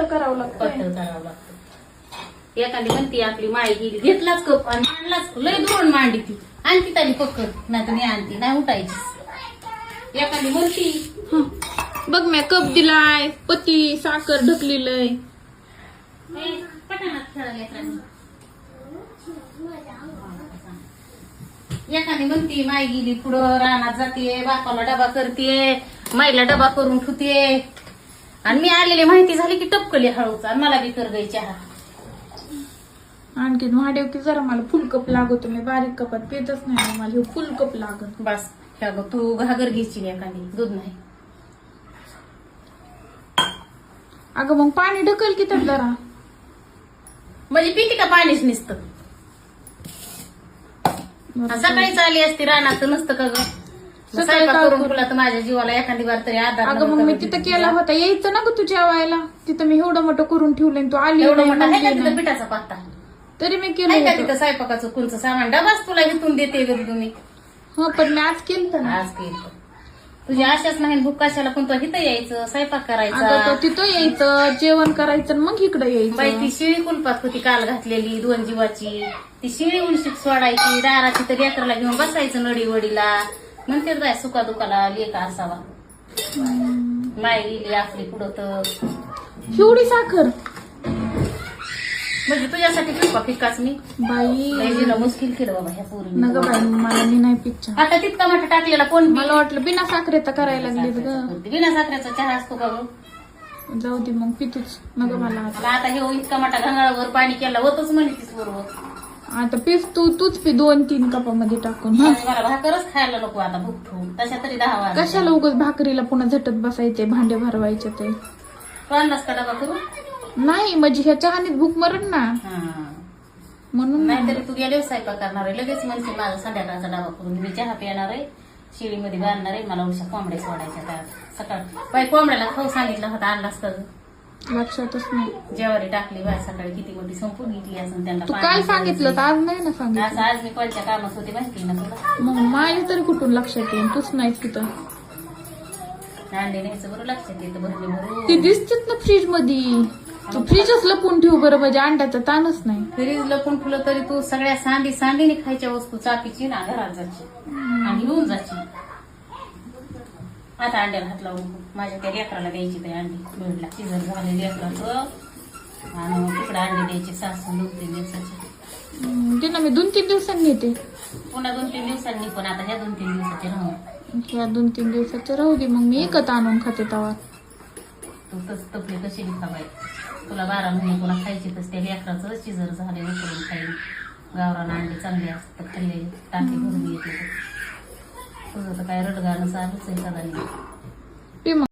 पातळ करावं लागतं पातळ करावं लागतं एखादी म्हणती आपली माय गेली घेतलाच कप आणि मांडलाच लय दुरून मांडी ती. आणती तरी पक्कड नाही तर मी आणती नाही उठायची एखादी म्हणती हं. बघ मी कप दिलाय पती साखर ढकलेलंय "ए, पटाणात खेळा लेकरांनी." एखादी म्हणती माय गेली पुढं रानात जाते बापाला डबा करते माईला डबा करून ठुते आणि मी आलेली माहिती झाली की टपकली हळूच आणि मला बी कर गई चहा. आणखी महादेव की जरा मला फुल कप लागतो मी बारीक कपात पितच नाही मला हे फुल कप लागत बस ह्या गं, तू घागर घ्यायची एखादी दूध नाही. अगं मग पाणी ढकल की तर जरा. म्हणजे पिती का पाणीच नुसतं? सकाळीच आली असती रानात नसतं का ग? सकाळी स्वयंपाक काय करून करू? तुला तर माझ्या जीवाला एखादी बार तरी आधार अगं मग मी तिथं केला होता. यायचं ना ग तू जेवायला तिथं मी एवढं मोठं करून ठेवलंय आणि तू आली एवढं नाही, मोठा आहे का म्हणली तिथं नाही. पिठाचा पत्ता? तरी मी आहे केलं का होतं. तिथं स्वयंपाकाचं कुलचं सामान? डबाच तुला इथून देते ग तुम्ही. हो पण मी आज केलं ना. आज केलं तुझी आशाच नाही भूक कशाला? पण तो इथं यायचं स्वयंपाक अगं तो करायचा तिथं यायचं जेवण करायचं आणि मग इकडं बाई यायचं ती शिळी कुलपात होती काल घातलेली दोन जीवाची. ती शिळी उलशीक सोडायची दाराची तर लेकरला घेऊन बसायचं नडी वडीला म्हणते बाय सुका दुखाला लेक असावा माय गेली आपली पुढं तर. एवढी साखर? म्हणजे तुझ्यासाठी फिरपा फिकाच मी. बाई. लय मुश्किल केलं बाबा ह्या बाई मला मी नाही पिक्चर आता तितका मोठा टाकलेला कोण मला वाटलं बिना साखरेचा करायला लागलीत ग बिना साखरेचा चहा असतो का गं? जाऊ दे मग पितूच. नग. मला आता हे इतका मोठा घंगाळावर पाणी केलं होतच म्हणे तीच बरोबर आता पिस तू तूच पी दोन तीन कपामध्ये टाकून. आणि मला भाकरच खायला नको आता भूक ठेवून. तशा तरी दहा वाजता कशाला उगाच भाकरीला पुन्हा झटत बसायचे भांडे भरवायचे ते? आणलास का डबा करू? नाही म्हणजे ह्या चहानीत भूक मरण ना. हा. म्हणून नाही. नाहीतरी तू गेले स्वयंपाक करणार आहे. लगेच म्हणते माझा संध्याकाळचा डबा करून मी चहा पिणार आहे. शिळीमध्ये बांधणार आहे. मला उशा कोंबड्या सोडायच्या त्यात सकाळ बाई कोंबड्याला खाऊ सांगितलं होता आणलास गं? लक्षातच नाही. जेवारी टाकली बाय सकाळी किती मोठी संपून घेतली असं त्यांना तू काल. सांगितलं तर आज नाही ना असं सांगितलं आज मी कोणत्या कामात होते माहिती ना तुला? मग माझ्या तरी कुठून लक्षात येईल तूच नाही तिथं. अंडे न्यायचं बरं लक्षात येतं भरले ती दिसतेच ना फ्रीजमध्ये तू फ्रीजच लपून ठेव बरं म्हणजे अंड्याचा ताणच नाही. फ्रीज लपून फुलं तरी तू सगळ्या सांडी सांडीने खायच्या वस्तू चाकीची ना घरात जायची. आणि घेऊन जायची. आता अंड्याला हात लावून. माझ्या त्या लेकराला द्यायची ते अंडी. मिळला शिजर झाले लेकराचं आणि तिकडे अंडे द्यायचे सासू दोन तीन दिवसाचे. हम्म, ते ना मी दोन तीन दिवसांनी येते पुन्हा दोन तीन दिवसांनी पण आता ह्या दोन तीन दिवसाचे राहून ह्या दोन तीन दिवसाचं राहू दे मग मी एकच आणून खाते तवा. तू तस तपले कशी खावाय तुला बारा महिने पुन्हा खायची तस त्या लेकराचं शिजर झाले उकळून खाईल गावरान अंडे चांगले असतात खाल्ले टाके भरून येते. तुझं तर काय रडगाणं